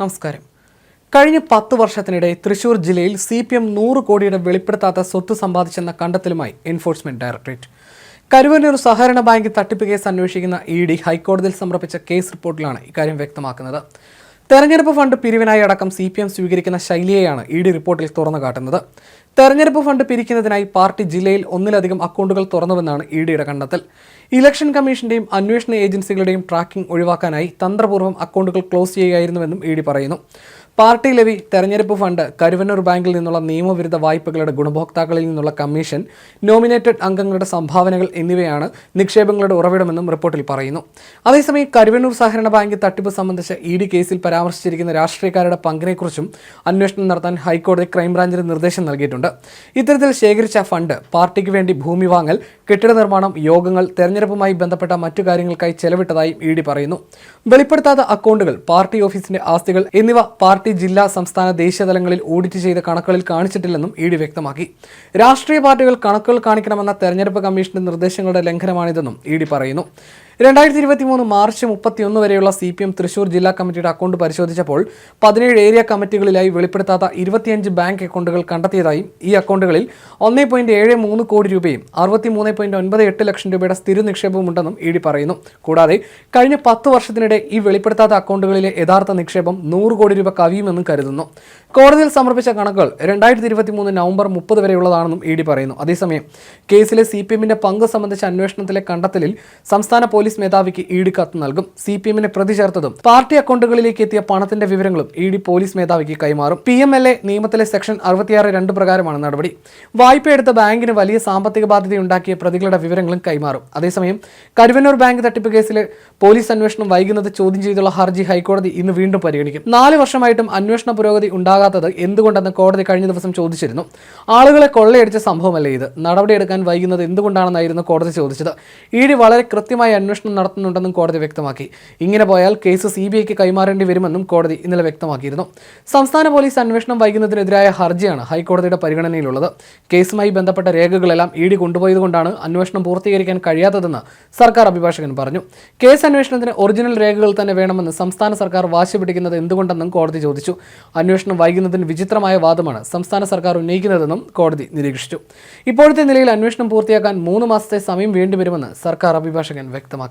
നമസ്കാരം. കഴിഞ്ഞ പത്ത് വർഷത്തിനിടെ തൃശൂർ ജില്ലയിൽ സി പി എം നൂറ് കോടിയുടെ വെളിപ്പെടുത്താത്ത സ്വത്ത് സമ്പാദിച്ചെന്ന കണ്ടെത്തലുമായി എൻഫോഴ്സ്മെന്റ് ഡയറക്ടറേറ്റ്. കരുവന്നൂർ സഹകരണ ബാങ്ക് തട്ടിപ്പ് കേസ് അന്വേഷിക്കുന്ന ഇ ഡി ഹൈക്കോടതിയിൽ സമർപ്പിച്ച കേസ് റിപ്പോർട്ടിലാണ് ഇക്കാര്യം വ്യക്തമാക്കുന്നത്. തെരഞ്ഞെടുപ്പ് ഫണ്ട് പിരിവിനായി അടക്കം സി പി എം സ്വീകരിക്കുന്ന ശൈലിയെയാണ് ഇ ഡി റിപ്പോർട്ടിൽ തുറന്നു കാട്ടുന്നത്. തെരഞ്ഞെടുപ്പ് ഫണ്ട് പിരിക്കുന്നതിനായി പാർട്ടി ജില്ലയിൽ ഒന്നിലധികം അക്കൗണ്ടുകൾ തുറന്നുവെന്നാണ് ഇ ഡിയുടെ കണ്ടെത്തൽ. ഇലക്ഷൻ കമ്മീഷന്റെയും അന്വേഷണ ഏജൻസികളുടെയും ട്രാക്കിംഗ് ഒഴിവാക്കാനായി തന്ത്രപൂർവം അക്കൗണ്ടുകൾ ക്ലോസ് ചെയ്യുകയായിരുന്നുവെന്നും ഇ ഡി പറയുന്നു. പാർട്ടി ലെവി തെരഞ്ഞെടുപ്പ് ഫണ്ട് കരുവന്നൂർ ബാങ്കിൽ നിന്നുള്ള നിയമവിരുദ്ധ വായ്പകളുടെ ഗുണഭോക്താക്കളിൽ നിന്നുള്ള കമ്മീഷൻ നോമിനേറ്റഡ് അംഗങ്ങളുടെ സംഭാവനകൾ എന്നിവയാണ് നിക്ഷേപങ്ങളുടെ ഉറവിടമെന്നും റിപ്പോർട്ടിൽ പറയുന്നു. അതേസമയം കരുവന്നൂർ സഹകരണ ബാങ്ക് തട്ടിപ്പ് സംബന്ധിച്ച ഇ ഡി കേസിൽ പരാമർശിച്ചിരിക്കുന്ന രാഷ്ട്രീയക്കാരുടെ പങ്കിനെക്കുറിച്ചും അന്വേഷണം നടത്താൻ ഹൈക്കോടതി ക്രൈംബ്രാഞ്ചിന് നിർദ്ദേശം നൽകിയിട്ടുണ്ട്. ഇത്തരത്തിൽ ശേഖരിച്ച ഫണ്ട് പാർട്ടിക്ക് വേണ്ടി ഭൂമി വാങ്ങൽ കെട്ടിട നിർമ്മാണം യോഗങ്ങൾ തെരഞ്ഞെടുപ്പുമായി ബന്ധപ്പെട്ട മറ്റു കാര്യങ്ങൾക്കായി ചെലവിട്ടതായും ഇ ഡി പറയുന്നു. വെളിപ്പെടുത്താത്ത അക്കൗണ്ടുകൾ പാർട്ടി ഓഫീസിന്റെ ആസ്തികൾ എന്നിവ പാർട്ടി ജില്ലാ സംസ്ഥാന ദേശീയ തലങ്ങളിൽ ഓഡിറ്റ് ചെയ്ത കണക്കുകളിൽ കാണിച്ചിട്ടില്ലെന്നും ഇ ഡി വ്യക്തമാക്കി. രാഷ്ട്രീയ പാർട്ടികൾ കണക്കുകൾ കാണിക്കണമെന്ന തെരഞ്ഞെടുപ്പ് കമ്മീഷന്റെ നിർദ്ദേശങ്ങളുടെ ലംഘനമാണിതെന്നും ഇ ഡി പറയുന്നു. രണ്ടായിരത്തി ഇരുപത്തി മൂന്ന് മാർച്ച് മുപ്പത്തിയൊന്ന് വരെയുള്ള സി പി എം തൃശൂർ ജില്ലാ കമ്മിറ്റിയുടെ അക്കൗണ്ട് പരിശോധിച്ചപ്പോൾ പതിനേഴ് ഏരിയ കമ്മിറ്റികളിലായി വെളിപ്പെടുത്താത്ത ഇരുപത്തിയഞ്ച് ബാങ്ക് അക്കൗണ്ടുകൾ കണ്ടെത്തിയതായും ഈ അക്കൗണ്ടുകളിൽ ഒന്നേ പോയിന്റ് ഏഴ് മൂന്ന് കോടി രൂപയും അറുപത്തി മൂന്ന് പോയിന്റ് ഒൻപത് എട്ട് ലക്ഷം രൂപയുടെ സ്ഥിര നിക്ഷേപവും ഉണ്ടെന്നും ഇ ഡി പറയുന്നു. കൂടാതെ കഴിഞ്ഞ പത്ത് വർഷത്തിനിടെ ഈ വെളിപ്പെടുത്താത്ത അക്കൗണ്ടുകളിലെ യഥാർത്ഥ നിക്ഷേപം നൂറ് കോടി രൂപ കവിയുമെന്നും കരുതുന്നു. കോടതിയിൽ സമർപ്പിച്ച കണക്കുകൾ രണ്ടായിരത്തി ഇരുപത്തി മൂന്ന് നവംബർ മുപ്പത് വരെയുള്ളതാണെന്നും ഇ ഡി പറയുന്നു. അതേസമയം കേസിലെ സി പി എമ്മിന്റെ പങ്ക് സംബന്ധിച്ച അന്വേഷണത്തിലെ കണ്ടെത്തലിൽ സംസ്ഥാന പോലീസ് മേധാവിക്ക് ഇ ഡി കത്ത് നൽകും. സി പി എമ്മിനെ പ്രതി ചേർത്തതും പാർട്ടി അക്കൗണ്ടുകളിലേക്ക് എത്തിയ പണത്തിന്റെ വിവരങ്ങളും ഇ ഡി പോലീസ് മേധാവിക്ക് കൈമാറും. പി എം എൽ എ നിയമത്തിലെ സെക്ഷൻ അറുപത്തിയാറ് രണ്ട് പ്രകാരമാണ് നടപടി. വായ്പയെടുത്ത ബാങ്കിന് വലിയ സാമ്പത്തിക ബാധ്യതയുണ്ടാക്കിയ പ്രതികളുടെ വിവരങ്ങളും കൈമാറും. അതേസമയം കരുവന്നൂർ ബാങ്ക് തട്ടിപ്പ് കേസിലെ പോലീസ് അന്വേഷണം വൈകുന്നത് ചോദ്യം ചെയ്തുള്ള ഹർജി ഹൈക്കോടതി ഇന്ന് വീണ്ടും പരിഗണിക്കും. നാല് വർഷമായിട്ടും അന്വേഷണ പുരോഗതി ഉണ്ടാകാത്തത് എന്തുകൊണ്ടെന്ന് കോടതി കഴിഞ്ഞ ദിവസം ചോദിച്ചിരുന്നു. ആളുകളെ കൊള്ളയടിച്ച സംഭവമല്ലേ ഇത്? നടപടിയെടുക്കാൻ വൈകുന്നത് എന്തുകൊണ്ടാണെന്നായിരുന്നു കോടതി ചോദിച്ചത്. ഇ ഡി വളരെ കൃത്യമായ അന്വേഷണം നടത്തുന്നുണ്ടെന്നും കോടതി വ്യക്തമാക്കി. ഇങ്ങനെ പോയാൽ കേസ് സി ബി ഐക്ക് കൈമാറേണ്ടി വരുമെന്നും കോടതി ഇന്നലെ വ്യക്തമാക്കിയിരുന്നു. സംസ്ഥാന പോലീസ് അന്വേഷണം വൈകുന്നതിനെതിരായ ഹർജിയാണ് ഹൈക്കോടതിയുടെ പരിഗണനയിലുള്ളത്. കേസുമായി ബന്ധപ്പെട്ട രേഖകളെല്ലാം ഇ ഡി കൊണ്ടുപോയതുകൊണ്ടാണ് അന്വേഷണം പൂർത്തീകരിക്കാൻ കഴിയാത്തതെന്ന് സർക്കാർ അഭിഭാഷകൻ പറഞ്ഞു. കേസ് അന്വേഷണത്തിന് ഒറിജിനൽ രേഖകൾ തന്നെ വേണമെന്ന് സംസ്ഥാന സർക്കാർ വാശി പിടിക്കുന്നത് എന്തുകൊണ്ടെന്നും കോടതി ചോദിച്ചു. അന്വേഷണം വൈകുന്നതിന് വിചിത്രമായ വാദമാണ് സംസ്ഥാന സർക്കാർ ഉന്നയിക്കുന്നതെന്നും കോടതി നിരീക്ഷിച്ചു. ഇപ്പോഴത്തെ നിലയിൽ അന്വേഷണം പൂർത്തിയാക്കാൻ മൂന്ന് മാസത്തെ സമയം വേണ്ടിവരുമെന്ന് സർക്കാർ അഭിഭാഷകൻ വ്യക്തമാക്കി.